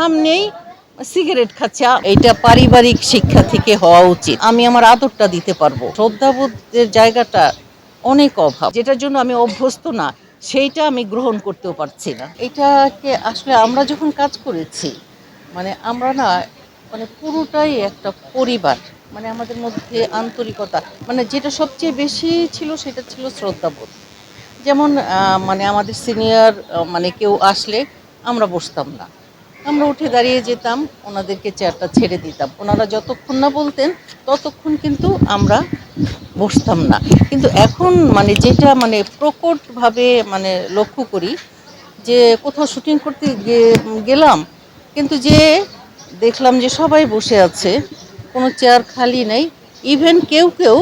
সামনেই সিগারেট খাচ্ছে। এইটা পারিবারিক শিক্ষা থেকে হওয়া উচিত। আমি আমার আদরটা দিতে পারব। শ্রদ্ধাবোধের জায়গাটা অনেক অভাব। যেটার জন্য আমি অভ্যস্ত না সেইটা আমি গ্রহণ করতেও পারছি না। এটাকে আসলে আমরা যখন কাজ করেছি মানে আমরা না মানে পুরোটাই একটা পরিবার মানে আমাদের মধ্যে আন্তরিকতা মানে যেটা সবচেয়ে বেশি ছিল সেটা ছিল শ্রদ্ধাবোধ। যেমন মানে আমাদের সিনিয়র মানে কেউ আসলে আমরা বসতাম না। আমরা উঠে দাঁড়িয়ে যেতাম, ওনাদেরকে চেয়ারটা ছেড়ে দিতাম। ওনারা যতক্ষণ না বলতেন, ততক্ষণ কিন্তু আমরা বসতাম না। কিন্তু এখন মানে যেটা মানে প্রকটভাবে মানে লক্ষ্য করি, যে কোথাও শুটিং করতে গেলাম, কিন্তু যে দেখলাম যে সবাই বসে আছে, কোনো চেয়ার খালি নেই, ইভেন কেউ কেউ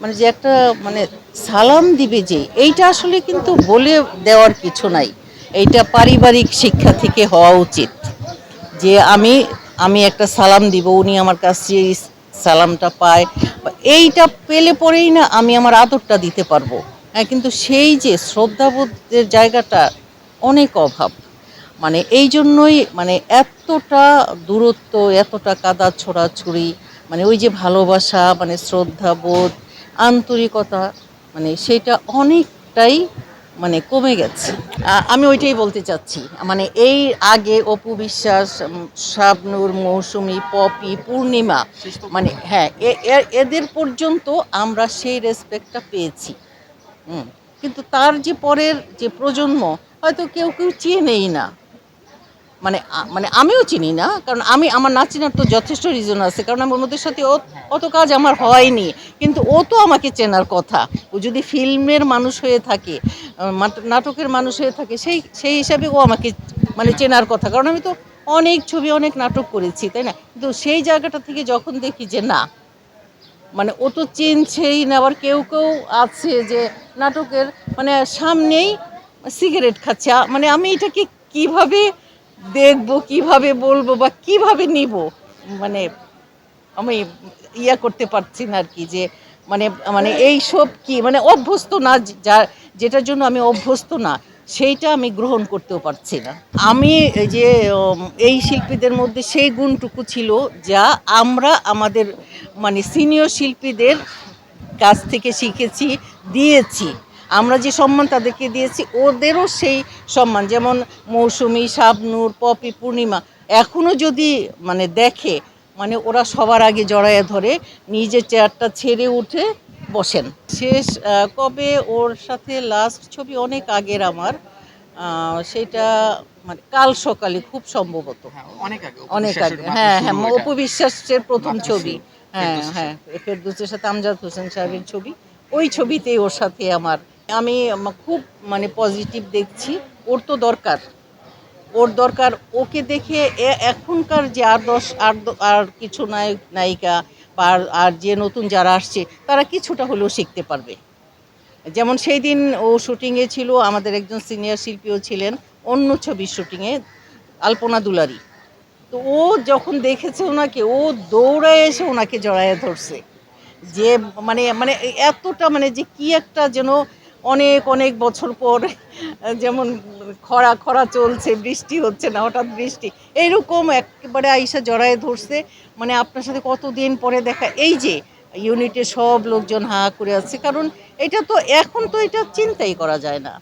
মানে যে একটা মানে সালাম দিবে যে, এইটা আসলে কিন্তু বলে দেওয়ার কিছু নাই। এইটা পারিবারিক শিক্ষা থেকে হওয়া উচিত। যে আমি আমি একটা সালাম দিব, উনি আমার কাছে সালামটা পায়। এইটা পেলে পরেই না আমি আমার আদরটা দিতে পারব। হ্যাঁ কিন্তু সেই যে শ্রদ্ধাবোধের জায়গাটা অনেক অভাব। মানে এই জন্যই মানে এতটা দূরত্ব, এতটা কাদা ছোড়াছুড়ি মানে ওই যে ভালোবাসা মানে শ্রদ্ধাবোধ, আন্তরিকতা মানে সেটা অনেকটাই মানে কমে গেছে। আমি ওইটাই বলতে চাচ্ছি। মানে এই আগে অপু বিশ্বাস শাবনুর, মৌসুমি, পপি, পূর্ণিমা মানে হ্যাঁ এদের পর্যন্ত আমরা সেই রেসপেক্টটা পেয়েছি। কিন্তু তার যে পরের যে প্রজন্ম, হয়তো কেউ কেউ চেনেই না। মানে মানে আমিও চিনি না, কারণ আমি, আমার না চেনার তো যথেষ্ট রিজন আছে, কারণ আমার ওদের সাথে অত কাজ আমার হয়নি, কিন্তু ও তো আমাকে চেনার কথা। ও যদি ফিল্মের মানুষ হয়ে থাকে নাটকের মানুষ হয়ে থাকে, সেই সেই হিসাবে ও আমাকে মানে চেনার কথা, কারণ আমি তো অনেক ছবি, অনেক নাটক করেছি, তাই না? কিন্তু সেই জায়গাটা থেকে যখন দেখি যে না মানে ও তো চিনছেই না, আবার কেউ কেউ আছে যে নাটকের মানে সামনেই সিগারেট খাচ্ছে মানে আমি এটাকে কীভাবে দেখব, কীভাবে বলব বা কীভাবে নিব। মানে আমি ইয়া করতে পারছি না আর কি যে মানে মানে এই সব কি মানে অভ্যস্ত না যা যেটার জন্য আমি অভ্যস্ত না, সেইটা আমি গ্রহণ করতেও পারছি না। আমি যে এই শিল্পীদের মধ্যে সেই গুণটুকু ছিল যা আমরা আমাদের মানে সিনিয়র শিল্পীদের কাছ থেকে শিখেছি, দিয়েছি। আমরা যে সম্মান তাদেরকে দিয়েছি ওদেরও সেই সম্মান। যেমন মৌসুমি শাবনূর পপি পূর্ণিমা এখনও যদি মানে দেখে মানে ওরা সবার আগে জড়ায় ধরে নিজের চেয়ারটা ছেড়ে উঠে বসেন। শেষ কবে ওর সাথে লাস্ট ছবি অনেক আগের আমার সেটা মানে কাল সকালে খুব সম্ভবত। হ্যাঁ, অনেক আগে অনেক আগে। হ্যাঁ হ্যাঁ এটা। অপু বিশ্বাসের প্রথম ছবি। হ্যাঁ হ্যাঁ ফেরদৌসের সাথে আমজাদ হোসেন সাহেবের ছবি। ওই ছবিতেই ওর সাথে আমার। আমি খুব মানে পজিটিভ দেখছি। ওর তো দরকার। ওর দরকার। ওকে দেখে এখনকার যে আর দশ আর আর কিছু নায়ক, নায়িকা বা আর- যে নতুন যারা আসছে, তারা কিছুটা হলেও শিখতে পারবে। যেমন সেই দিন ও শুটিংয়ে ছিল, আমাদের একজন সিনিয়র শিল্পীও ছিলেন, অন্য ছবির শুটিংয়ে আলপনা দুলারি। তো ও যখন দেখেছে ওনাকে, ও দৌড়ায় এসে ওনাকে জড়ায় ধরছে। যে মানে মানে এতটা মানে যে কি একটা যেন অনেক অনেক বছর পর যেমন খরা খরা চলছে, বৃষ্টি হচ্ছে না, হঠাৎ বৃষ্টি। এইরকম একবারে আইসা জড়ায় ধরছে। মানে আপনার সাথে কতদিন পরে দেখা? এই যে ইউনিটে সব লোকজন হা করে আছে কারণ এটা তো, এখন তো এটা চিন্তাই করা যায় না।